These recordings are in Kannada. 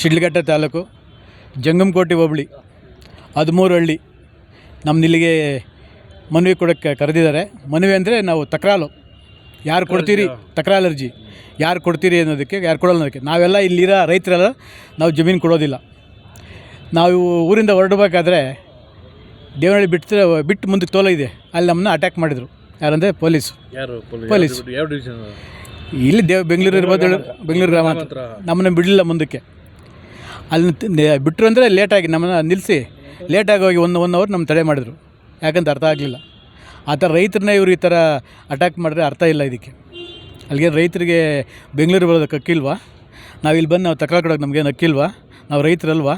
ಶಿಡ್ಲಘಟ್ಟ ತಾಲೂಕು ಜಂಗಮಕೋಟೆ ಹೋಬಳಿ ಹದಿಮೂರು ಹಳ್ಳಿ. ನಮ್ಮ ಇಲ್ಲಿಗೆ ಮನವಿ ಕೊಡೋಕ್ಕೆ ಕರೆದಿದ್ದಾರೆ. ಮನವಿ ಅಂದರೆ ನಾವು ತಕರಾಲು. ಯಾರು ಕೊಡ್ತೀರಿ? ತಕರಾಲು ಅರ್ಜಿ. ಯಾರು ಕೊಡ್ತೀರಿ ಅನ್ನೋದಕ್ಕೆ ಯಾರು ಕೊಡೋಲ್ಲ ಅನ್ನೋದಕ್ಕೆ. ನಾವೆಲ್ಲ ಇಲ್ಲಿರೋ ರೈತರೆಲ್ಲ ನಾವು ಜಮೀನು ಕೊಡೋದಿಲ್ಲ. ನಾವು ಊರಿಂದ ಹೊರಡಬೇಕಾದ್ರೆ ದೇವನಹಳ್ಳಿ ಬಿಟ್ಟು ಬಿಟ್ಟು ಮುಂದಕ್ಕೆ ತೋಲ ಇದೆ. ಅಲ್ಲಿ ನಮ್ಮನ್ನ ಅಟ್ಯಾಕ್ ಮಾಡಿದರು. ಯಾರಂದರೆ ಪೊಲೀಸ್. ಯಾರು ಪೊಲೀಸ್. ಇಲ್ಲಿ ದೇವ್ ಬೆಂಗಳೂರು ಇರ್ಬೋದು ಬೆಂಗಳೂರು ಗ್ರಾಮ ನಮ್ಮನ್ನ ಬಿಡಲಿಲ್ಲ ಮುಂದಕ್ಕೆ. ಅಲ್ಲಿ ಬಿಟ್ಟರು ಅಂದರೆ ಲೇಟಾಗಿ ನಮ್ಮನ್ನು ನಿಲ್ಲಿಸಿ ಲೇಟಾಗಿ ಹೋಗಿ ಒಂದು ಒನ್ ಅವರ್ ನಮ್ಮ ತಡೆ ಮಾಡಿದರು. ಯಾಕಂತ ಅರ್ಥ ಆಗಲಿಲ್ಲ. ಆ ಥರ ರೈತರನ್ನ ಇವರು ಈ ಥರ ಅಟ್ಯಾಕ್ ಮಾಡಿದ್ರೆ ಅರ್ಥ ಇಲ್ಲ ಇದಕ್ಕೆ. ಅಲ್ಲಿಗೆ ರೈತರಿಗೆ ಬೆಂಗಳೂರು ಬರೋದಕ್ಕೆ ಅಕ್ಕಿಲ್ವಾ? ನಾವು ಇಲ್ಲಿ ಬಂದು ನಾವು ತಕ್ಕ ಕೊಡೋಕೆ ನಮಗೇನು ಅಕ್ಕಿಲ್ವಾ? ನಾವು ರೈತರಲ್ವಾ?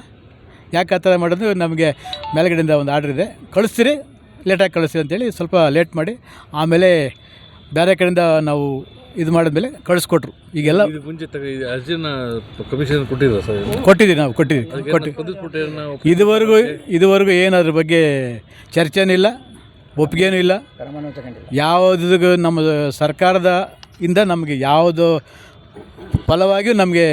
ಯಾಕೆ ಆ ಥರ ಮಾಡಿದ್ರು? ನಮಗೆ ಮೇಲ್ಗಡೆಯಿಂದ ಒಂದು ಆರ್ಡ್ರ್ ಇದೆ. ಕಳಿಸ್ತೀರಿ ಲೇಟಾಗಿ ಕಳಿಸ್ತೀರಿ ಅಂತೇಳಿ ಸ್ವಲ್ಪ ಲೇಟ್ ಮಾಡಿ, ಆಮೇಲೆ ಬೇರೆ ಕಡೆಯಿಂದ ನಾವು ಇದು ಮಾಡಿದ್ಮೇಲೆ ಕಳಿಸ್ಕೊಟ್ರು. ಈಗೆಲ್ಲ ಇದು ಮುಂಚೆ ತಗ ಇದು ಅರ್ಜಿನ ಕಮಿಷನ್ ಕೊಟ್ಟಿದ್ರ ಸರ್ ಕೊಟ್ಟಿದ್ದೀವಿ ನಾವು ಕೊಟ್ಟಿದ್ದೀವಿ. ಕೊಟ್ಟು ಇದುವರೆಗೂ ಇದುವರೆಗೂ ಏನು ಅದ್ರ ಬಗ್ಗೆ ಚರ್ಚೆನೂ ಇಲ್ಲ ಒಪ್ಪಿಗೆನೂ ಇಲ್ಲ. ಯಾವುದಕ್ಕೂ ನಮ್ಮ ಸರ್ಕಾರದ ಇಂದ ನಮಗೆ ಯಾವುದು ಫಲವಾಗಿಯೂ ನಮಗೆ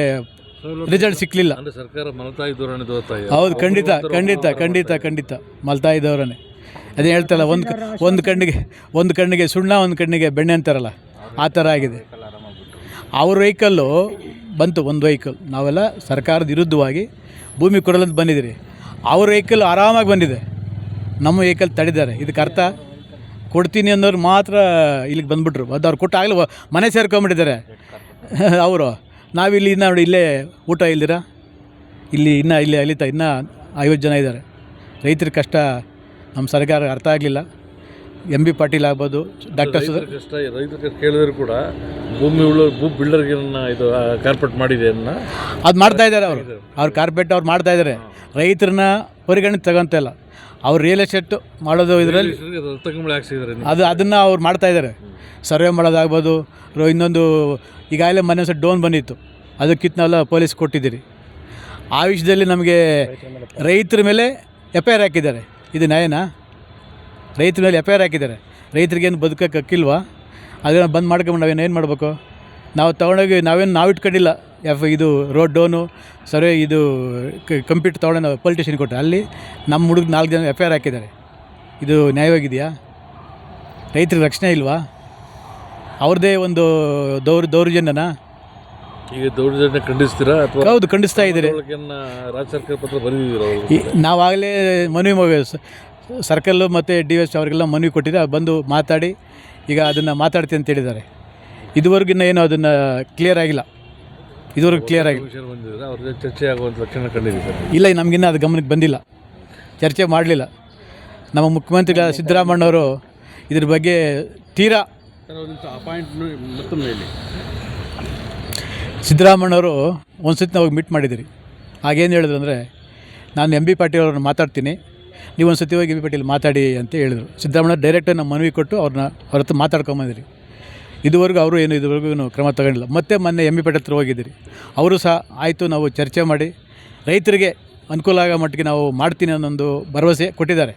ರಿಸಲ್ಟ್ ಸಿಕ್ಕಲಿಲ್ಲ ಅಂದ್ರೆ ಸರ್ಕಾರ ಮಲತಾಯಿ ಧೋರಣೆ ತೋರ್ತಾ ಇದೆ. ಹೌದು ಖಂಡಿತ ಖಂಡಿತ ಖಂಡಿತ ಖಂಡಿತ. ಮಲ್ತಾ ಇದ್ದವ್ರನ್ನೇ ಅದೇ ಹೇಳ್ತಾರಲ್ಲ ಒಂದು ಒಂದು ಕಣ್ಣಿಗೆ ಒಂದು ಕಣ್ಣಿಗೆ ಸುಣ್ಣ ಒಂದು ಕಣ್ಣಿಗೆ ಬೆಣ್ಣೆ ಅಂತಾರಲ್ಲ ಆ ಥರ ಆಗಿದೆ. ಅವ್ರ ವೆಹಿಕಲ್ಲು ಬಂತು ಒಂದು ವೆಹಿಕಲ್. ನಾವೆಲ್ಲ ಸರ್ಕಾರದ ವಿರುದ್ಧವಾಗಿ ಭೂಮಿ ಕೊಡಲಂತ ಬಂದಿದ್ದೀರಿ. ಅವ್ರ ವೆಹಿಕಲ್ ಆರಾಮಾಗಿ ಬಂದಿದೆ. ನಮ್ಮ ವೆಹಿಕಲ್ ತಡಿದ್ದಾರೆ ಇದಕ್ಕೆ ಅರ್ಥ ಕೊಡ್ತೀನಿ ಅನ್ನೋರು ಮಾತ್ರ ಇಲ್ಲಿಗೆ ಬಂದುಬಿಟ್ರು. ಅದು ಅವ್ರು ಕೊಟ್ಟಾಗಲೇ ಮನೆ ಸೇರ್ಕೊಂಬಿಟ್ಟಿದ್ದಾರೆ ಅವರು ನಾವಿಲ್ಲಿ ಇನ್ನು ನೋಡಿ ಇಲ್ಲೇ ಊಟ ಇಲ್ದಿರಾ? ಇಲ್ಲಿ ಇನ್ನೂ ಇಲ್ಲಿ ಅಲಿತಾ ಇನ್ನೂ ಐವತ್ತು ಜನ ಇದ್ದಾರೆ. ರೈತರ ಕಷ್ಟ ನಮ್ಮ ಸರ್ಕಾರ ಅರ್ಥ ಆಗಲಿಲ್ಲ. ಎಂ ಬಿ ಪಾಟೀಲ್ ಆಗ್ಬೋದು ಡಾಕ್ಟರ್ ಸುಧಾ ರೈತರ ಕಷ್ಟ ರೈತರ ಕಷ್ಟ ಕೇಳಿದ್ರು ಕೂಡ ಭೂಮಿ ಉಳ್ಳ ಭೂ ಬಿಲ್ಡರ್ಗೆ ಇದು ಕಾರ್ಪೆಟ್ ಮಾಡಿದೆ ಅನ್ನ ಅದು ಮಾಡ್ತಾ ಇದ್ದಾರೆ ಅವರು. ಅವ್ರು ಕಾರ್ಪೆಟ್ ಅವ್ರು ಮಾಡ್ತಾ ಇದ್ದಾರೆ ರೈತರನ್ನ ಪರಿಗಣನೆ ತಗೊಂತ ಇಲ್ಲ. ಅವ್ರು ರಿಯಲ್ ಎಸ್ಟೇಟ್ ಮಾಡೋದು ಇದರಲ್ಲಿ ಹಾಕ್ಸಿದ್ದಾರೆ ಅದು ಅದನ್ನು ಅವ್ರು ಮಾಡ್ತಾ ಇದ್ದಾರೆ ಸರ್ವೆ ಮಾಡೋದಾಗ್ಬೋದು ರೋ- ಇನ್ನೊಂದು ಈಗಾಗಲೇ ಮೊನ್ನೆ ಸಹ ಡೋನ್ ಬಂದಿತ್ತು. ಅದಕ್ಕಿಂತ ನಾವೆಲ್ಲ ಪೊಲೀಸ್ ಕೊಟ್ಟಿದ್ದೀರಿ. ಆ ವಿಷಯದಲ್ಲಿ ನಮಗೆ ರೈತರ ಮೇಲೆ ಎಫ್ ಐ ಆರ್ ಹಾಕಿದ್ದಾರೆ. ಇದು ನ್ಯಾಯನಾ? ರೈತರ ಮೇಲೆ ಎಫ್ ಐ ಆರ್ ಹಾಕಿದ್ದಾರೆ. ರೈತರಿಗೇನು ಬದುಕಕ್ಕೆ ಅಕ್ಕಿಲ್ವಾ ಅದನ್ನು ಬಂದ್ ಮಾಡ್ಕೊಂಡು ನಾವೇನು ಏನು ಮಾಡಬೇಕು? ನಾವು ತೊಗೊಂಡೋಗಿ ನಾವೇನು ನಾವು ಇಟ್ಕೊಂಡಿಲ್ಲ. ಎಫ್ ಇದು ರೋಡ್ ಡೋನು ಸರ್ವೆ ಇದು ಕಂಪ್ಯೂಟರ್ ತೊಗೊಂಡು ನಾವು ಪೊಲಿಟೇಷನ್ ಕೊಟ್ಟರೆ ಅಲ್ಲಿ ನಮ್ಮ ಹುಡುಗ ನಾಲ್ಕು ಜನ ಎಫ್ ಐ ಆರ್ ಹಾಕಿದ್ದಾರೆ. ಇದು ನ್ಯಾಯವಾಗಿದೆಯಾ? ರೈತರಿಗೆ ರಕ್ಷಣೆ ಇಲ್ವಾ? ಅವ್ರದ್ದೇ ಒಂದು ದೌರ್ ದೌರ್ಜನ್ಯನ? ಈಗ ದೌರ್ಜನ್ಯ ಖಂಡಿಸ್ತೀರಾ ಅಥವಾ ಹೌದು ಖಂಡಿಸ್ತಾ ಇದ್ದೀರಿ. ರಾಜ್ಯ ಸರ್ಕಾರ ಪತ್ರ ಬರೆದಿದ್ದೀರಾ ನಾವಾಗಲೇ ಮನವಿ ಸರ್ಕಲ್ಲು ಮತ್ತು ಡಿ ಎಸ್ ಅವರಿಗೆಲ್ಲ ಮನವಿ ಕೊಟ್ಟಿದ್ದೆ ಬಂದು ಮಾತಾಡಿ ಈಗ ಅದನ್ನು ಮಾತಾಡ್ತೀನಿ ಅಂತ ಹೇಳಿದ್ದಾರೆ. ಇದುವರೆಗೂ ಏನು ಅದನ್ನು ಕ್ಲಿಯರ್ ಆಗಿಲ್ಲ. ಇದುವರೆಗೂ ಕ್ಲಿಯರ್ ಆಗಿಲ್ಲ. ಚರ್ಚೆ ಆಗುವಂಥ ಲಕ್ಷಣ ಕಂಡಿದ್ದೀವಿ ಇಲ್ಲ ನಮಗಿನ್ನ ಅದು ಗಮನಕ್ಕೆ ಬಂದಿಲ್ಲ. ಚರ್ಚೆ ಮಾಡಲಿಲ್ಲ. ನಮ್ಮ ಮುಖ್ಯಮಂತ್ರಿಗಳ ಸಿದ್ದರಾಮಣ್ಣವರು ಇದ್ರ ಬಗ್ಗೆ ತೀರಾ ಅಪಾಯಿಂಟ್ ಮತ್ತೊಮ್ಮೆ ಸಿದ್ದರಾಮಣ್ಣವರು ಒಂದು ಸತಿ ನಾವು ಮೀಟ್ ಮಾಡಿದ್ದೀರಿ. ಆಗೇನು ಹೇಳಿದ್ರು ಅಂದರೆ, ನಾನು ಎಂ ಬಿ ಪಾಟೀಲ್ ಅವ್ರನ್ನ ಮಾತಾಡ್ತೀನಿ. ನೀವು ಒಂದು ಸತಿ ಹೋಗಿ ಎಂ ಬಿ ಪಾಟೀಲ್ ಮಾತಾಡಿ ಅಂತ ಹೇಳಿದರು. ಸಿದ್ದರಾಮಣ್ಣ ಡೈರೆಕ್ಟಾಗಿ ನಮ್ಮ ಮನವಿ ಕೊಟ್ಟು ಅವ್ರನ್ನ ಅವ್ರ ಹತ್ರ ಮಾತಾಡ್ಕೊಂಬಂದಿರಿ ಇದುವರೆಗೂ ಅವರು ಏನು, ಇದುವರೆಗೂ ಕ್ರಮ ತಗೊಂಡಿಲ್ಲ. ಮತ್ತೆ ಮೊನ್ನೆ ಎಂ ಬಿ ಪಾಟೀಲ್ ಹತ್ರ ಹೋಗಿದ್ದೀರಿ. ಅವರು ಸಹ ಆಯಿತು, ನಾವು ಚರ್ಚೆ ಮಾಡಿ. ರೈತರಿಗೆ ಅನುಕೂಲ ಆಗೋ ಮಟ್ಟಿಗೆ ನಾವು ಮಾಡ್ತೀನಿ ಅನ್ನೊಂದು ಭರವಸೆ ಕೊಟ್ಟಿದ್ದಾರೆ.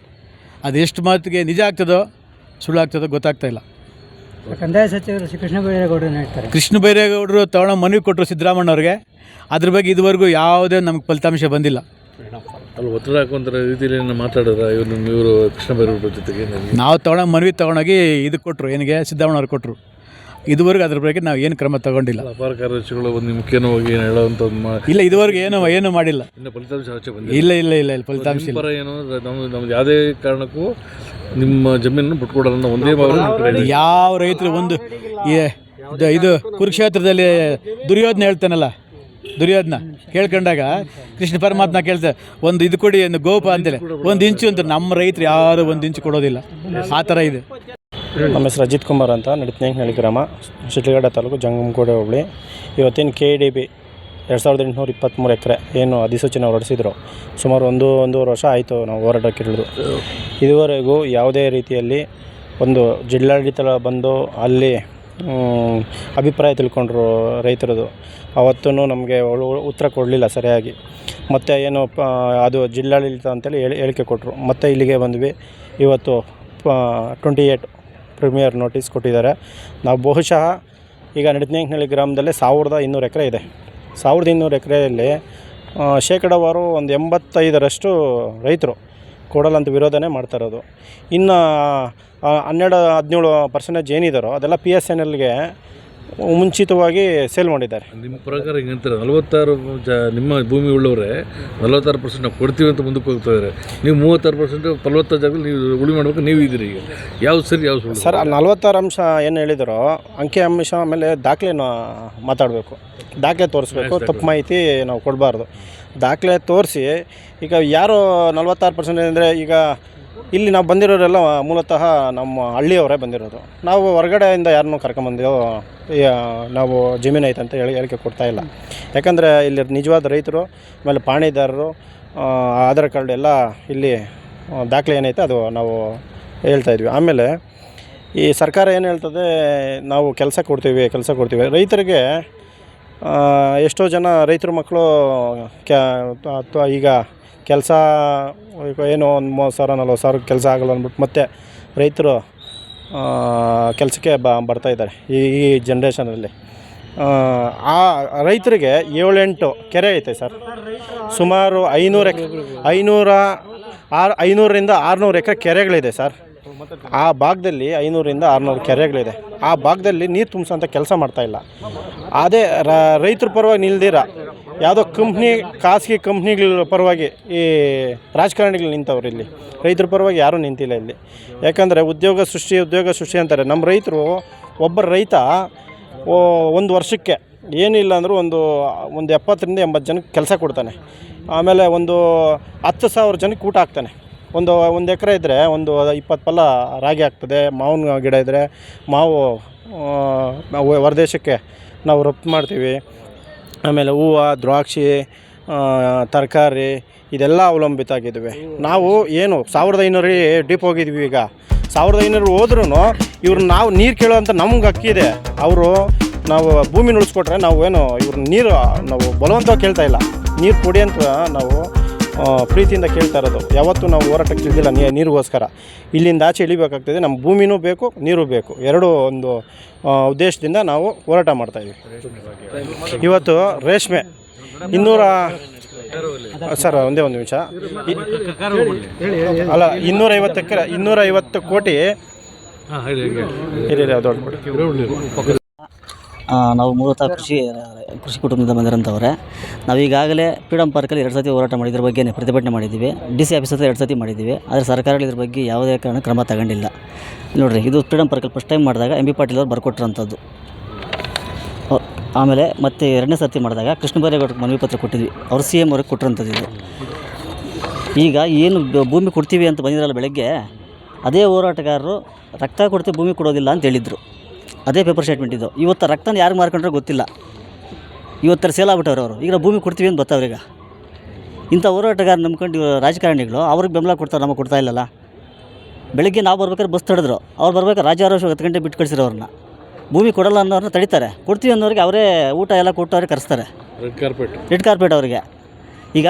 ಅದು ಎಷ್ಟು ಮಾತಿಗೆ ನಿಜ ಆಗ್ತದೋ, ಸುಳ್ಳು ಆಗ್ತದೋ ಗೊತ್ತಾಗ್ತಾ ಇಲ್ಲ. ಕಂದಾಯ ಸಚಿವರು ಶ್ರೀ ಕೃಷ್ಣ ಬೈರೇಗೌಡರು ಹೇಳ್ತಾರೆ. ಕೃಷ್ಣ ಬೈರೇಗೌಡರು ತಗೊಂಡು ಮನವಿ ಕೊಟ್ಟರು ಸಿದ್ದರಾಮಣ್ಣವ್ರಿಗೆ ಅದ್ರ ಬಗ್ಗೆ ಇದುವರೆಗೂ ಯಾವುದೇ ನಮ್ಗೆ ಫಲಿತಾಂಶ ಬಂದಿಲ್ಲ. ಅಲ್ಲಿ ಒತ್ತಡ ಹಾಕುವಂಥ ರೀತಿಯಲ್ಲಿ ಏನೋ ಮಾತಾಡಿದ್ರ? ಇವರು ಇವರು ಕೃಷ್ಣ ಬೈರೇಗೌಡರ ಜೊತೆಗೆ ನಾವು ತಗೊಂಡು ಮನವಿ ತಗೊಂಡೋಗಿ ಇದು ಕೊಟ್ಟರು ಏನಿಗೆ ಸಿದ್ದರಾಮಣ್ಣವ್ರು ಕೊಟ್ಟರು ಇದುವರೆಗೂ ಅದ್ರ ಬಗ್ಗೆ ನಾವು ಏನು ಕ್ರಮ ತಗೊಂಡಿಲ್ಲ. ವ್ಯಾಪಾರ ಕಾರ್ಯದರ್ಶಿಗಳು ಒಂದು ಮುಖ್ಯನ ಹೋಗಿ ಏನು ಹೇಳೋವಂಥ ಒಂದು ಮಾ ಇಲ್ಲ ಇದುವರೆಗೂ ಏನು ಏನು ಮಾಡಿಲ್ಲ. ಇನ್ನು ಫಲಿತಾಂಶ ಆಚೆ ಬಂದಿದೆ ಇಲ್ಲ ಇಲ್ಲ ಇಲ್ಲ ಇಲ್ಲ ಫಲಿತಾಂಶ ಇಲ್ಲ. ಪರ ಏನು ಅಂದ್ರೆ ನಮ್ದು ನಮ್ದು ಯಾವುದೇ ಕಾರಣಕ್ಕೂ ನಿಮ್ಮ ಜಮೀನನ್ನು ಬಿಟ್ಕೊಡಲ್ಲ ಅನ್ನೋ ಒಂದೇ ಭಾವನೆ ನಿಮ್ಮ ಕಡೆ ಇದೆ. ಯಾವ ರೈತರು ಒಂದು ಏ- ಇದು- ಇದು ಕುರುಕ್ಷೇತ್ರದಲ್ಲಿ ದುರ್ಯೋಧನ ಹೇಳ್ತಾನಲ್ಲ ದುರ್ಯೋಧನ ಕೇಳ್ಕೊಂಡಾಗ ಕೃಷ್ಣ ಪರಮಾತ್ಮ ಕೇಳ್ತ ಒಂದು ಇದು ಕೊಡಿ ಒಂದು ಗೋಪ ಅಂತೇಳಿ ಒಂದು ಇಂಚು ಅಂತ ನಮ್ಮ ರೈತರು ಯಾರು ಒಂದು ಇಂಚು ಕೊಡೋದಿಲ್ಲ. ಆ ಥರ ಇದೆ. ನಮ್ಮ ಹೆಸರು ಅಜಿತ್ ಕುಮಾರ್ ಅಂತ ನಡಿತನೇಕನಹಳ್ಳಿ ಗ್ರಾಮ, ಶಿಡ್ಲಘಟ್ಟ ತಾಲೂಕು ಜಂಗಮಕೋಟೆ ಹೋಬಳಿ. ಇವತ್ತಿನ ಕೆ ಡಿ ಬಿ ಎರಡು ಸಾವಿರದ ಎಂಟುನೂರ ಇಪ್ಪತ್ತ್ಮೂರು ಎಕರೆ ಏನು ಅಧಿಸೂಚನೆ ಹೊರಡಿಸಿದ್ರು. ಸುಮಾರು ಒಂದು, ಒಂದೂವರೆ ವರ್ಷ ಆಯಿತು ನಾವು ಹೋರಾಟಕ್ಕೆ ಇಳಿದು. ಇದುವರೆಗೂ ಯಾವುದೇ ರೀತಿಯಲ್ಲಿ ಒಂದು ಜಿಲ್ಲಾಡಳಿತ ಬಂದು ಅಲ್ಲಿ ಅಭಿಪ್ರಾಯ ತಿಳ್ಕೊಂಡ್ರು ರೈತರದು. ಅವತ್ತೂ ನಮಗೆ ಉತ್ತರ ಕೊಡಲಿಲ್ಲ ಸರಿಯಾಗಿ. ಮತ್ತು ಏನು ಅದು ಜಿಲ್ಲಾಡಳಿತ ಅಂತೇಳಿ ಹೇಳಿ, ಹೇಳಿಕೆ ಕೊಟ್ಟರು ಮತ್ತು ಇಲ್ಲಿಗೆ ಬಂದ್ವಿ. ಇವತ್ತು ಟ್ವೆಂಟಿ ಏಯ್ಟ್ ಪ್ರೀಮಿಯರ್ ನೋಟಿಸ್ ಕೊಟ್ಟಿದ್ದಾರೆ. ನಾವು ಬಹುಶಃ ಈಗ ನಡಿತನೇಕನಹಳ್ಳಿ ಗ್ರಾಮದಲ್ಲಿ ಸಾವಿರದ ಇನ್ನೂರು ಎಕರೆ ಇದೆ. ಸಾವಿರದ ಇನ್ನೂರು ಎಕರೆಯಲ್ಲಿ ಶೇಕಡಾವಾರು ಒಂದು ಎಂಬತ್ತೈದರಷ್ಟು ರೈತರು ಕೊಡಲ್ಲ ಅಂತ ವಿರೋಧನೇ ಮಾಡ್ತಾ ಇರೋದು. ಇನ್ನು ಹನ್ನೆರಡು, ಹದಿನೇಳು ಪರ್ಸೆಂಟೇಜ್ ಏನಿದ್ದಾರೋ ಅದೆಲ್ಲ ಪಿ ಎಸ್ ಎನ್ ಎಲ್ಗೆ ಮುಂಚಿತವಾಗಿ ಸೇಲ್ ಮಾಡಿದ್ದಾರೆ. ನಿಮ್ಮ ಪ್ರಕಾರ ಹಿಂಗೆ ಅಂತಾರೆ? ನಲವತ್ತಾರು ಜ ನಿಮ್ಮ ಭೂಮಿ ಉಳ್ಳವರೇ ನಲವತ್ತಾರು ಪರ್ಸೆಂಟ್ ನಾವು ಕೊಡ್ತೀವಿ ಅಂತ ಮುಂದಕ್ಕೆ ಹೋಗ್ತಾ ಇದ್ದಾರೆ ನೀವು ಮೂವತ್ತಾರು ಪರ್ಸೆಂಟ್ ಫಲವತ್ತಾರು ಜಾಗದಲ್ಲಿ ನೀವು ಉಳಿ ಮಾಡಬೇಕು ನೀವು ಇದ್ದೀರಿ ಈಗ. ಯಾವ್ದು ಸರಿ ಯಾವ್ದು ಸುಳ್ಳು? ಸರ್ ನಲವತ್ತಾರು ನಲ್ವತ್ತಾರು ಅಂಶ ಏನು ಹೇಳಿದ್ರು ಅಂಕಿ ಅಂಶ ಆಮೇಲೆ ದಾಖಲೆನ ಮಾತಾಡಬೇಕು. ದಾಖಲೆ ತೋರಿಸ್ಬೇಕು ತಪ್ಪು ಮಾಹಿತಿ ನಾವು ಕೊಡಬಾರ್ದು. ದಾಖಲೆ ತೋರಿಸಿ ಈಗ ಯಾರು ನಲವತ್ತಾರು ಪರ್ಸೆಂಟ್ ಅಂದರೆ ಈಗ ಇಲ್ಲಿ ನಾವು ಬಂದಿರೋರೆಲ್ಲ ಮೂಲತಃ ನಮ್ಮ ಹಳ್ಳಿಯವರೇ ಬಂದಿರೋದು. ನಾವು ಹೊರಗಡೆಯಿಂದ ಯಾರನ್ನೂ ಕರ್ಕೊಂಬಂದು ನಾವು ಜಮೀನು ಐತೆ ಅಂತ ಹೇಳಿ ಹೇಳಿಕೆ ಕೊಡ್ತಾ ಇಲ್ಲ. ಯಾಕಂದರೆ ಇಲ್ಲಿ ನಿಜವಾದ ರೈತರು, ಆಮೇಲೆ ಪಾಣಿದಾರರು ಆಧಾರ್ ಕಾರ್ಡ್ ಎಲ್ಲ ಇಲ್ಲಿ ದಾಖಲೆ ಏನೈತೆ ಅದು ನಾವು ಹೇಳ್ತಾ ಇದ್ವಿ. ಆಮೇಲೆ ಈ ಸರ್ಕಾರ ಏನು ಹೇಳ್ತದೆ, ನಾವು ಕೆಲಸ ಕೊಡ್ತೀವಿ ಕೆಲಸ ಕೊಡ್ತೀವಿ. ರೈತರಿಗೆ ಎಷ್ಟೋ ಜನ ರೈತರ ಮಕ್ಕಳು, ಕ್ಯಾ, ಅಥವಾ ಈಗ ಕೆಲಸ, ಏನು ಒಂದು ಮೂವತ್ತು ಸಾವಿರ, ನಲ್ವತ್ತು ಸಾವಿರ ಕೆಲಸ ಆಗಲ್ಲ ಅಂದ್ಬಿಟ್ಟು ಮತ್ತೆ ರೈತರು ಕೆಲಸಕ್ಕೆ ಬರ್ತಾಯಿದ್ದಾರೆ ಈ ಈ ಜನ್ರೇಷನಲ್ಲಿ ಆ ರೈತರಿಗೆ ಏಳೆಂಟು ಕೆರೆ ಐತೆ ಸರ್. ಸುಮಾರು ಐನೂರು ಎಕ್, ಐನೂರ ಆರು, ಐನೂರರಿಂದ ಆರುನೂರು ಎಕರೆ ಕೆರೆಗಳಿದೆ ಸರ್. ಆ ಭಾಗದಲ್ಲಿ ಐನೂರಿಂದ ಆರುನೂರು ಕೆರೆಗಳಿದೆ. ಆ ಭಾಗದಲ್ಲಿ ನೀರು ತುಂಬಿಸೋಂಥ ಕೆಲಸ ಮಾಡ್ತಾಯಿಲ್ಲ ಅದೇ ರೈತರ ಪರವಾಗಿ ನಿಲ್ದಿರ? ಯಾವುದೋ ಕಂಪ್ನಿ, ಖಾಸಗಿ ಕಂಪ್ನಿಗಳ ಪರವಾಗಿ ಈ ರಾಜಕಾರಣಿಗಳು ನಿಂತವ್ರು ಇಲ್ಲಿ. ರೈತರ ಪರವಾಗಿ ಯಾರೂ ನಿಂತಿಲ್ಲ ಇಲ್ಲಿ. ಯಾಕಂದರೆ ಉದ್ಯೋಗ ಸೃಷ್ಟಿ ಉದ್ಯೋಗ ಸೃಷ್ಟಿ ಅಂತಾರೆ. ನಮ್ಮ ರೈತರು ಒಬ್ಬ ರೈತ ಒಂದು ವರ್ಷಕ್ಕೆ ಏನಿಲ್ಲ ಅಂದರೂ ಒಂದು ಒಂದು ಎಪ್ಪತ್ತರಿಂದ ಎಂಬತ್ತು ಜನಕ್ಕೆ ಕೆಲಸ ಕೊಡ್ತಾನೆ. ಆಮೇಲೆ ಒಂದು ಹತ್ತು ಸಾವಿರ ಜನಕ್ಕೆ ಊಟ ಹಾಕ್ತಾನೆ. ಒಂದು ಒಂದು ಎಕರೆ ಇದ್ದರೆ ಒಂದು ಇಪ್ಪತ್ತು ಪಲ್ಲ ರಾಗಿ ಆಗ್ತದೆ ಮಾವಿನ ಗಿಡ ಇದ್ದರೆ ಮಾವು ಹೊರದೇಶಕ್ಕೆ ನಾವು ರಫ್ತು ಮಾಡ್ತೀವಿ. ಆಮೇಲೆ ಹೂವು, ದ್ರಾಕ್ಷಿ ತರಕಾರಿ ಇದೆಲ್ಲ ಅವಲಂಬಿತ ಆಗಿದ್ವಿ ನಾವು ಏನು ಸಾವಿರದ ಐನೂರು ಡೀಪ್ ಹೋಗಿದ್ವಿ ಈಗ. ಸಾವಿರದ ಐನೂರು ಹೋದ್ರೂ ಇವ್ರು ನಾವು ನೀರು ಕೇಳೋಂಥ ನಮ್ಗೆ ಅಕ್ಕಿದೆ ಅವರು ನಾವು ಭೂಮಿ ಉಳಿಸ್ಕೊಟ್ರೆ ನಾವು ಏನು ಇವ್ರ ನೀರು ನಾವು ಬಲವಂತ ಕೇಳ್ತಾ ಇಲ್ಲ. ನೀರು ಕೊಡಿ ಅಂತ ನಾವು ಪ್ರೀತಿಯಿಂದ ಕೇಳ್ತಾ ಇರೋದು. ಯಾವತ್ತೂ ನಾವು ಹೋರಾಟಕ್ಕೆ ಇಳಿದಿಲ್ಲ ನೀರಿಗೋಸ್ಕರ. ಇಲ್ಲಿಂದ ಆಚೆ ಇಳಿಬೇಕಾಗ್ತದೆ. ನಮ್ಮ ಭೂಮಿನೂ ಬೇಕು ನೀರು ಬೇಕು. ಎರಡೂ ಒಂದು ಉದ್ದೇಶದಿಂದ ನಾವು ಹೋರಾಟ ಮಾಡ್ತಾಯಿದ್ವಿ ಇವತ್ತು ರೇಷ್ಮೆ. ಇನ್ನೂರ ಸರ್ ಒಂದೇ ಒಂದು ನಿಮಿಷ. ಅಲ್ಲ ಅಲ್ಲ ಇನ್ನೂರೈವತ್ತು ಎಕರೆ ಇನ್ನೂರೈವತ್ತು ಕೋಟಿ ನಾವು ಮೂಲತಃ ಕೃಷಿ ಕೃಷಿ ಕುಟುಂಬದಿಂದ ಬಂದಿರೋಂಥವ್ರೆ. ನಾವು ಈಗಾಗಲೇ ಫ್ರೀಡಮ್ ಪಾರ್ಕಲ್ಲಿ ಎರಡು ಸತಿ ಹೋರಾಟ ಮಾಡಿದ್ರ ಬಗ್ಗೆ ಪ್ರತಿಭಟನೆ ಮಾಡಿದ್ದೀವಿ. ಡಿ ಸಿ ಆಫೀಸ್ ಹತ್ರ ಎರಡು ಸತಿ ಮಾಡಿದ್ದೀವಿ. ಆದರೆ ಸರ್ಕಾರಗಳು ಇದ್ರ ಬಗ್ಗೆ ಯಾವುದೇ ಕಾರಣ ಕ್ರಮ ತಗೊಂಡಿಲ್ಲ. ನೋಡಿರಿ, ಇದು ಫ್ರೀಡಮ್ ಪಾರ್ಕಲ್ಲಿ ಫಸ್ಟ್ ಟೈಮ್ ಮಾಡಿದಾಗ ಎಂ ಬಿ ಪಾಟೀಲ್ ಅವ್ರು ಬರ್ಕೊಟ್ಟಿರೋಂಥದ್ದು ಆಮೇಲೆ ಮತ್ತೆ ಎರಡನೇ ಸರ್ತಿ ಮಾಡಿದಾಗ ಕೃಷ್ಣ ಮನವಿ ಪತ್ರ ಕೊಟ್ಟಿದ್ವಿ. ಅವ್ರು ಸಿ ಎಂ ಅವ್ರಿಗೆ ಕೊಟ್ಟಿರೋಂಥದ್ದು ಇದು. ಈಗ ಏನು ಭೂಮಿ ಕೊಡ್ತೀವಿ ಅಂತ ಬಂದಿರಲ್ಲ ಬೆಳಗ್ಗೆ, ಅದೇ ಹೋರಾಟಗಾರರು ರಕ್ತ ಕೊಡ್ತೀವಿ ಭೂಮಿ ಕೊಡೋದಿಲ್ಲ ಅಂತ ಹೇಳಿದರು. ಅದೇ ಪೇಪರ್ ಸ್ಟೇಟ್ಮೆಂಟ್ ಇದು. ಇವತ್ತು ರಕ್ತನ ಯಾರು ಮಾರ್ಕೊಂಡ್ರೆ ಗೊತ್ತಿಲ್ಲ. ಇವತ್ತರ ಸೇಲ್ ಆಗ್ಬಿಟ್ಟವ್ರು ಅವರು. ಈಗ ಭೂಮಿ ಕೊಡ್ತೀವಿ ಅಂತ ಬರ್ತಾವ್ರೀಗ ಈಗ. ಇಂಥ ಹೋರಾಟಗಾರ ನಂಬ್ಕೊಂಡು ಇವ್ರು ರಾಜಕಾರಣಿಗಳು ಅವ್ರಿಗೆ ಬೆಂಬಲ ಕೊಡ್ತಾರೆ ನಮಗೆ ಕೊಡ್ತಾ ಇಲ್ಲಲ್ಲ. ಬೆಳಗ್ಗೆ ನಾವು ಬರ್ಬೇಕಾದ್ರೆ ಬಸ್ ತಡೆದ್ರು. ಅವ್ರು ಬರ್ಬೇಕಾದ್ರೆ ರಾಜ ಆರೋಗ್ಯ ಹತ್ತು ಗಂಟೆ ಬಿಟ್ಟು ಕಳಿಸಿರೋ ಅವ್ರನ್ನ. ಭೂಮಿ ಕೊಡಲ್ಲ ಅನ್ನೋರನ್ನ ತಡಿತಾರೆ. ಕೊಡ್ತೀವಿ ಅನ್ನೋರಿಗೆ ಅವರೇ ಊಟ ಎಲ್ಲ ಕೊಟ್ಟು ಅವ್ರಿಗೆ ಕರೆಸ್ತಾರೆ. ರೆಡ್ ಕಾರ್ಪೆಟ್ ರೆಡ್ ಕಾರ್ಪೆಟ್ ಅವರಿಗೆ. ಈಗ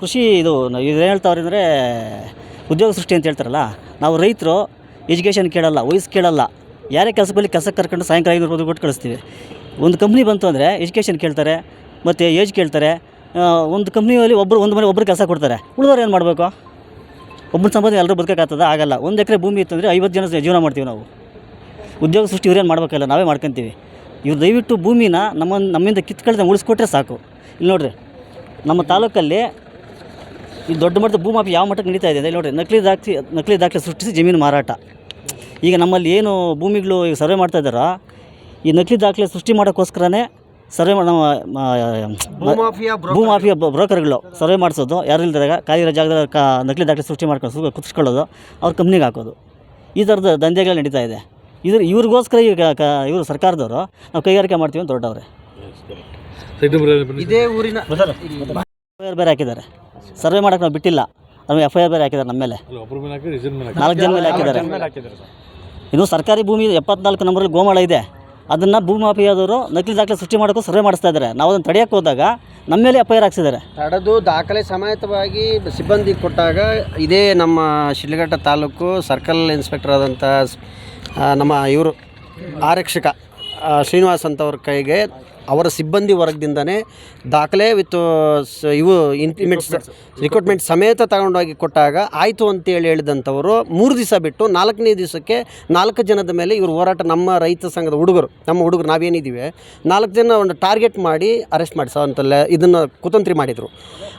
ಕೃಷಿ ಇದು ಇದೇನು ಇದು ಹೇಳ್ತಾವ್ರೆ ಅಂದರೆ ಉದ್ಯೋಗ ಸೃಷ್ಟಿ ಅಂತ ಹೇಳ್ತಾರಲ್ಲ ನಾವು ರೈತರು ಎಜುಕೇಷನ್ ಕೇಳಲ್ಲ ವಯಸ್ಸು ಕೇಳಲ್ಲ. ಯಾರೇ ಕೆಲಸ ಬರಲಿ ಕೆಲಸಕ್ಕೆ ಕರ್ಕೊಂಡು ಸಾಯಂಕಾಲ ಐನೂರು ರೂಪಾಯಿ ಕೊಟ್ಟು ಕಳಿಸ್ತೀವಿ. ಒಂದು ಕಂಪ್ನಿ ಬಂತು ಅಂದರೆ ಎಜುಕೇಷನ್ ಕೇಳ್ತಾರೆ, ಮತ್ತು ಏಜ್ ಕೇಳ್ತಾರೆ ಒಂದು ಕಂಪ್ನಿಯಲ್ಲಿ ಒಬ್ಬರು ಒಂದು ಮನೆ ಒಬ್ಬರು ಕೆಲಸ ಕೊಡ್ತಾರೆ. ಉಳಿದವ್ರು ಏನು ಮಾಡಬೇಕು? ಒಬ್ಬರ ಸಂಪಾದನೆ ಎಲ್ಲರೂ ಬದುಕೋಕ್ಕಾಗ್ತದ? ಆಗಲ್ಲ. ಒಂದು ಎಕರೆ ಭೂಮಿ ಇತ್ತು ಅಂದರೆ ಐವತ್ತು ಜನ ಜೀವನ ಮಾಡ್ತೀವಿ ನಾವು. ಉದ್ಯೋಗ ಸೃಷ್ಟಿ ಇವ್ರೇನು ಮಾಡಬೇಕಲ್ಲ? ನಾವೇ ಮಾಡ್ಕೊತೀವಿ. ಇವ್ರು ದಯವಿಟ್ಟು ಭೂಮಿನ ನಮ್ಮ, ನಮ್ಮಿಂದ ಕಿತ್ಕೊಳ್ದೆ ಉಳಿಸ್ಕೊಟ್ರೆ ಸಾಕು. ಇಲ್ಲಿ ನೋಡ್ರಿ, ನಮ್ಮ ತಾಲೂಕಲ್ಲಿ ಈ ದೊಡ್ಡ ಮಟ್ಟದ ಭೂಮಾಪಿ ಯಾವ ಮಟ್ಟಕ್ಕೆ ನಡೀತಾ ಇದೆ ಇಲ್ಲಿ ನೋಡಿರಿ. ನಕಲಿ ದಾಖಲೆ ನಕಲಿ ದಾಖಲೆ ಸೃಷ್ಟಿಸಿ ಜಮೀನು ಮಾರಾಟ. ಈಗ ನಮ್ಮಲ್ಲಿ ಏನು ಭೂಮಿಗಳು ಈಗ ಸರ್ವೆ ಮಾಡ್ತಾ ಇದ್ದಾರೋ? ಈ ನಕಲಿ ದಾಖಲೆ ಸೃಷ್ಟಿ ಮಾಡೋಕ್ಕೋಸ್ಕರನೇ ಸರ್ವೆ ನಮ್ಮ ಭೂ ಭೂಮಾಫಿಯಾ ಬ್ರೋಕರ್ಗಳು ಸರ್ವೆ ಮಾಡಿಸೋದು ಯಾರು ಇಲ್ದಾಗ ಖಾಲಿ ಇರೋ ಜಾಗದಲ್ಲಿ ಕಾ ನಕಲಿ ದಾಖಲೆ ಸೃಷ್ಟಿ ಮಾಡ್ಕೊಂಡು ಕುತ್ಸ್ಕೊಳ್ಳೋದು ಅವ್ರ ಕಂಪ್ನಿಗೆ ಹಾಕೋದು. ಈ ಥರದ ದಂಧೆಗಳು ನಡೀತಾ ಇದೆ. ಇದ್ರ ಇವ್ರಿಗೋಸ್ಕರ ಈಗ ಕ ಇವರು ಸರ್ಕಾರದವರು ನಾವು ಕೈಗಾರಿಕೆ ಮಾಡ್ತೀವಿ ಅಂತ ದೊಡ್ಡವ್ರೆ. ಇದೇ ಊರಿನ ಎಫ್ ಐ ಆರ್ ಬೇರೆ ಹಾಕಿದ್ದಾರೆ. ಸರ್ವೆ ಮಾಡೋಕೆ ನಾವು ಬಿಟ್ಟಿಲ್ಲ. ನಮಗೆ ಎಫ್ ಐ ಆರ್ ಬೇರೆ ಹಾಕಿದ್ದಾರೆ ನಮ್ಮ ಮೇಲೆ. ನಾಲ್ಕು ಜನ ಮೇಲೆ ಹಾಕಿದ್ದಾರೆ. ಇದು ಸರ್ಕಾರಿ ಭೂಮಿ ಎಪ್ಪತ್ನಾಲ್ಕು ನಂಬರಲ್ಲಿ ಗೋಮಾಳ ಇದೆ. ಅದನ್ನು ಭೂಮಾಫಿಯಾದವರು ನಕಲಿ ದಾಖಲೆ ಸೃಷ್ಟಿ ಮಾಡೋಕ್ಕೂ ಸರ್ವೆ ಮಾಡಿಸ್ತಾ ಇದ್ದಾರೆ. ನಾವು ಅದನ್ನು ತಡೆಯೋಕ್ಕೆ ಹೋದಾಗ ನಮ್ಮ ಮೇಲೆ ಆರ್ ಹಾಕ್ಸಿದ್ದಾರೆ. ತಡೆದು ದಾಖಲೆ ಸಮೇತವಾಗಿ ಸಿಬ್ಬಂದಿ ಕೊಟ್ಟಾಗ ಇದೇ ನಮ್ಮ ಶಿಡ್ಲಘಟ್ಟ ತಾಲೂಕು ಸರ್ಕಲ್ ಇನ್ಸ್ಪೆಕ್ಟರ್ ಆದಂಥ ನಮ್ಮ ಇವರು ಆರಕ್ಷಕ ಶ್ರೀನಿವಾಸ್ ಅಂತವ್ರ ಕೈಗೆ ಅವರ ಸಿಬ್ಬಂದಿ ವರ್ಗದಿಂದನೇ ದಾಖಲೆ ವಿತ್ ಸ- ಇವು ಇಂಪ್ಲಿಮೆಂಟ್ಸ್ ರಿಕ್ರೂಟ್ಮೆಂಟ್ ಸಮೇತ ತಗೊಂಡೋಗಿ ಕೊಟ್ಟಾಗ ಆಯಿತು ಅಂತೇಳಿ ಹೇಳಿದಂಥವರು ಮೂರು ದಿವಸ ಬಿಟ್ಟು ನಾಲ್ಕನೇ ದಿವಸಕ್ಕೆ ನಾಲ್ಕು ಜನದ ಮೇಲೆ ಇವರು ಹೋರಾಟ ನಮ್ಮ ರೈತ ಸಂಘದ ಹುಡುಗರು ನಮ್ಮ ಹುಡುಗರು ನಾವೇನಿದ್ದೀವಿ ನಾಲ್ಕು ಜನ ಒಂದು ಟಾರ್ಗೆಟ್ ಮಾಡಿ ಅರೆಸ್ಟ್ ಮಾಡಿಸೋ ಅಂತಲ್ಲ ಇದನ್ನು ಕುತಂತ್ರಿ ಮಾಡಿದರು.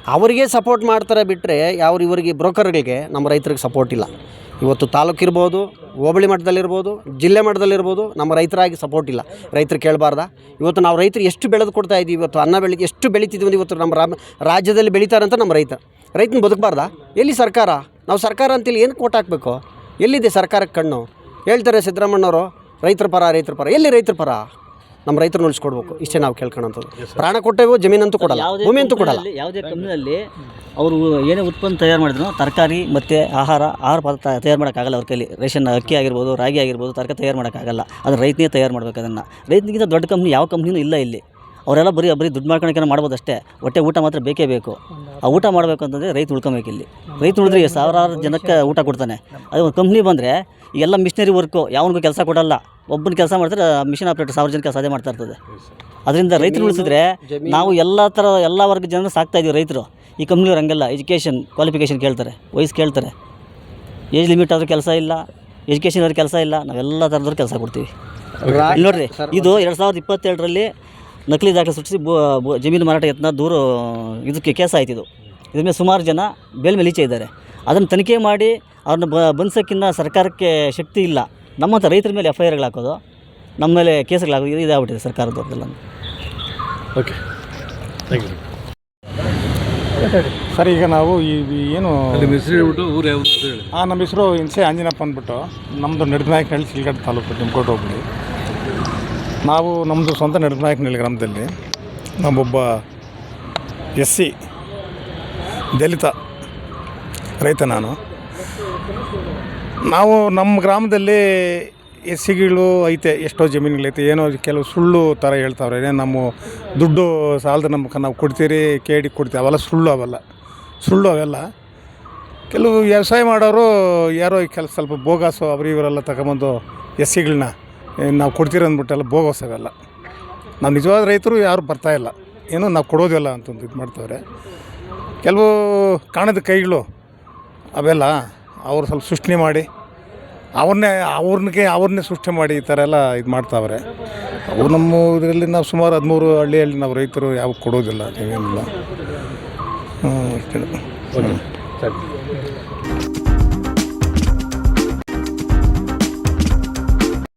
ಅವರಿಗೆ ಸಪೋರ್ಟ್ ಮಾಡ್ತಾರೆ ಬಿಟ್ಟರೆ ಯಾವ ಇವರಿಗೆ ಬ್ರೋಕರ್ಗಳಿಗೆ ನಮ್ಮ ರೈತರಿಗೆ ಸಪೋರ್ಟ್ ಇಲ್ಲ. ಇವತ್ತು ತಾಲೂಕು ಇರ್ಬೋದು, ಹೋಬಳಿ ಮಟ್ಟದಲ್ಲಿರ್ಬೋದು, ಜಿಲ್ಲೆ ಮಟ್ಟದಲ್ಲಿರ್ಬೋದು, ನಮ್ಮ ರೈತರಾಗಿ ಸಪೋರ್ಟ್ ಇಲ್ಲ. ರೈತರು ಕೇಳಬಾರ್ದ. ಇವತ್ತು ನಾವು ರೈತರು ಎಷ್ಟು ಬೆಳೆದು ಕೊಡ್ತಾ ಇದ್ದೀವಿ ಇವತ್ತು ಅನ್ನ ಬೆಳಿಗ್ಗೆ ಎಷ್ಟು ಬೆಳೀತಿದ್ವಿ ಇವತ್ತು ನಮ್ಮ ರಾಮ ರಾಜ್ಯದಲ್ಲಿ ಬೆಳೀತಾರಂತ ನಮ್ಮ ರೈತ. ರೈತನ ಬದುಕಬಾರ್ದಾ. ಎಲ್ಲಿ ಸರ್ಕಾರ? ನಾವು ಸರ್ಕಾರ ಅಂತೇಳಿ ಏನು ಕೋಟ್ ಹಾಕಬೇಕು? ಎಲ್ಲಿದೆ ಸರ್ಕಾರಕ್ಕೆ ಕಣ್ಣು? ಹೇಳ್ತಾರೆ ಸಿದ್ದರಾಮಣ್ಣವರು ರೈತರ ಪರ ರೈತರ ಪರ. ಎಲ್ಲಿ ರೈತರ ಪರ? ನಮ್ಮ ರೈತರನ್ನ ಉಳಿಸ್ಕೊಡ್ಬೇಕು ಇಷ್ಟೇ ನಾವು ಕೇಳ್ಕೊಳಂಥದ್ದು ಪ್ರಾಣ ಕೊಟ್ಟೇವು ಜಮೀನಂತೂ ಕೊಡಲ್ಲ ಭೂಮಿ ಅಂತೂ ಕೊಡಲ್ಲ. ಯಾವುದೇ ಕಂಪ್ನಿಯಲ್ಲಿ ಅವರು ಏನೇ ಉತ್ಪನ್ನ ತಯಾರು ಮಾಡಿದ್ರು ತರಕಾರಿ ಮತ್ತು ಆಹಾರ ಆಹಾರ ಪದಾರ್ಥ ತಯಾರು ಮಾಡೋಕ್ಕಾಗಲ್ಲ ಅವ್ರ ಕೈಲಿ. ರೇಷನ್ ಅಕ್ಕಿ ಆಗಿರ್ಬೋದು ರಾಗಿ ಆಗಿರ್ಬೋದು ತರಕಾರಿ ತಯಾರು ಮಾಡೋಕ್ಕಾಗಲ್ಲ. ಅದು ರೈತನೇ ತಯಾರು ಮಾಡ್ಬೇಕು ಅದನ್ನು. ರೈತನಿಗಿಂತ ದೊಡ್ಡ ಕಂಪ್ನಿ ಯಾವ ಕಂಪ್ನಿನೂ ಇಲ್ಲ ಇಲ್ಲಿ. ಅವರೆಲ್ಲ ಬರೀ ಬರೀ ದುಡ್ಡು ಮಾಡ್ಕೊಳಕ್ಕೆ ಮಾಡ್ಬೋದು ಅಷ್ಟೇ. ಹೊಟ್ಟೆ ಊಟ ಮಾತ್ರ ಬೇಕೇ ಬೇಕು. ಆ ಊಟ ಮಾಡಬೇಕು ಅಂತಂದರೆ ರೈತ ಉಳ್ಕೊಬೇಕು ಇಲ್ಲಿ. ರೈತ ಉಳಿದ್ರೆ ಸಾವಿರಾರು ಜನಕ್ಕೆ ಊಟ ಕೊಡ್ತಾನೆ. ಅದು ಒಂದು ಕಂಪ್ನಿ ಬಂದರೆ ಎಲ್ಲ ಮಿಷನರಿ ವರ್ಕು ಯಾವನಿಗೂ ಕೆಲಸ ಕೊಡಲ್ಲ. ಒಬ್ಬನ ಕೆಲಸ ಮಾಡ್ತಾರೆ ಮಿಷನ್ ಆಪ್ರೇಟರ್ ಸಾವಿರ ಜನಕ್ಕೆ ಸಾಧ್ಯ ಮಾಡ್ತಾ ಇರ್ತದೆ. ಅದರಿಂದ ರೈತರು ಉಳಿಸಿದ್ರೆ ನಾವು ಎಲ್ಲ ಥರ ಎಲ್ಲ ವರ್ಗ ಜನರು ಸಾಕ್ತಾ ಇದ್ದೀವಿ ರೈತರು. ಈ ಕಂಪ್ನಿಯವ್ರು ಹಂಗೆಲ್ಲ. ಎಜುಕೇಷನ್ ಕ್ವಾಲಿಫಿಕೇಷನ್ ಕೇಳ್ತಾರೆ. ವಯಸ್ಸು ಕೇಳ್ತಾರೆ. ಏಜ್ ಲಿಮಿಟ್ ಆದರೂ ಕೆಲಸ ಇಲ್ಲ. ಎಜುಕೇಷನ್ ಅವ್ರ ಕೆಲಸ ಇಲ್ಲ. ನಾವೆಲ್ಲ ಥರದವ್ರು ಕೆಲಸ ಕೊಡ್ತೀವಿ. ನೋಡ್ರಿ ಇದು ಎರಡು ಸಾವಿರದ ಇಪ್ಪತ್ತೆರಡರಲ್ಲಿ ನಕಲಿ ದಾಖಲೆ ಸೃಷ್ಟಿಸಿ ಭೂ ಜಮೀನು ಮಾರಾಟ ಯತ್ನ ದೂರು ಇದಕ್ಕೆ ಕೇಸ್ ಆಯ್ತಿದು ಇದ್ರ ಮೇಲೆ ಸುಮಾರು ಜನ ಬೇಲ್ ಮೇಲೆ ಈಚೆ ಇದ್ದಾರೆ. ಅದನ್ನು ತನಿಖೆ ಮಾಡಿ ಅವ್ರನ್ನ ಬ ಬಂಧಿಸೋಕ್ಕಿನ್ನ ಸರ್ಕಾರಕ್ಕೆ ಶಕ್ತಿ ಇಲ್ಲ. ನಮ್ಮಂಥ ರೈತರ ಮೇಲೆ ಎಫ್ ಐ ಆರ್ಗಳು ಹಾಕೋದು ನಮ್ಮ ಮೇಲೆ ಕೇಸ್ಗಳಾಗೋದು ಇದು ಇದಾಗ್ಬಿಟ್ಟಿದೆ ಸರ್ಕಾರದವ್ರದ್ದೆಲ್ಲ ಓಕೆ. ಥ್ಯಾಂಕ್ ಯು ಸರ್ ಈಗ ನಾವು ಈ ಏನು ಊರು ಯಾವುದು ಅಂತ ಹೇಳಿ. ಹಾಂ ನಮ್ಮ ಹೆಸರು ಹಿಂಸೆ ಆಂಜನಪ್ಪ ಅಂದ್ಬಿಟ್ಟು ನಮ್ಮದು ನಡಿನಾಯಕನಹಳ್ಳಿ ಸಿಲ್ಗಡ್ ತಾಲೂಕು ನಿಮ್ಕೋಟೆ ಹೋಗ್ಬಿಡಿ ನಾವು ನಮ್ಮದು ಸ್ವಂತ ನಡಿನಾಯಕನಹಳ್ಳಿ ಗ್ರಾಮದಲ್ಲಿ ನಮ್ಮೊಬ್ಬ ಎಸ್ ಸಿ ದಲಿತ ರೈತ ನಾನು. ನಾವು ನಮ್ಮ ಗ್ರಾಮದಲ್ಲಿ ಎಸ್ ಸಿಗಳು ಐತೆ, ಎಷ್ಟೋ ಜಮೀನುಗಳೈತೆ ಏನೋ ಕೆಲವು ಸುಳ್ಳು ಥರ ಹೇಳ್ತಾವ್ರೆ. ನಮ್ಮ ದುಡ್ಡು ಸಾಲದ ನಮ್ಗೆ ನಾವು ಕೊಡ್ತೀರಿ, ಕೇಡಿ ಕೊಡ್ತೀವಿ, ಅವೆಲ್ಲ ಸುಳ್ಳು ಅವೆಲ್ಲ. ಸುಳ್ಳು ಅವೆಲ್ಲ. ಕೆಲವು ವ್ಯವಸಾಯ ಮಾಡೋರು ಯಾರೋ ಕೆಲಸ ಸ್ವಲ್ಪ ಬೋಗಾಸು, ಅವರು ಇವರೆಲ್ಲ ತಗೊಂಬಂದು ಎಸ್ ಸಿಗಳನ್ನ ನಾವು ಕೊಡ್ತೀರ ಅಂದ್ಬಿಟ್ಟೆಲ್ಲ ಬೋಗಸ್ ಅವೆಲ್ಲ. ನಾವು ನಿಜವಾದ ರೈತರು ಯಾರು ಬರ್ತಾಯಿಲ್ಲ ಏನೋ ನಾವು ಕೊಡೋದಿಲ್ಲ ಅಂತಂದು ಇದು ಮಾಡ್ತವ್ರೆ. ಕೆಲವು ಕಾಣದ ಕೈಗಳು ಅವೆಲ್ಲ ಅವರು ಸ್ವಲ್ಪ ಸೃಷ್ಟಿ ಮಾಡಿ ಅವ್ರನ್ನೇ ಅವ್ರನ್ನೇ ಅವ್ರನ್ನೇ ಸೃಷ್ಟಿ ಮಾಡಿ ಈ ಥರ ಎಲ್ಲ ಇದು ಮಾಡ್ತಾವ್ರೆ. ಅವ್ರು ನಮ್ಮ ಇದರಲ್ಲಿ ನಾವು ಸುಮಾರು ಹದಿಮೂರು ಹಳ್ಳಿಯಲ್ಲಿ ನಾವು ರೈತರು ಯಾವ ಕೊಡೋದಿಲ್ಲ ನೀವೇನಿಲ್ಲ.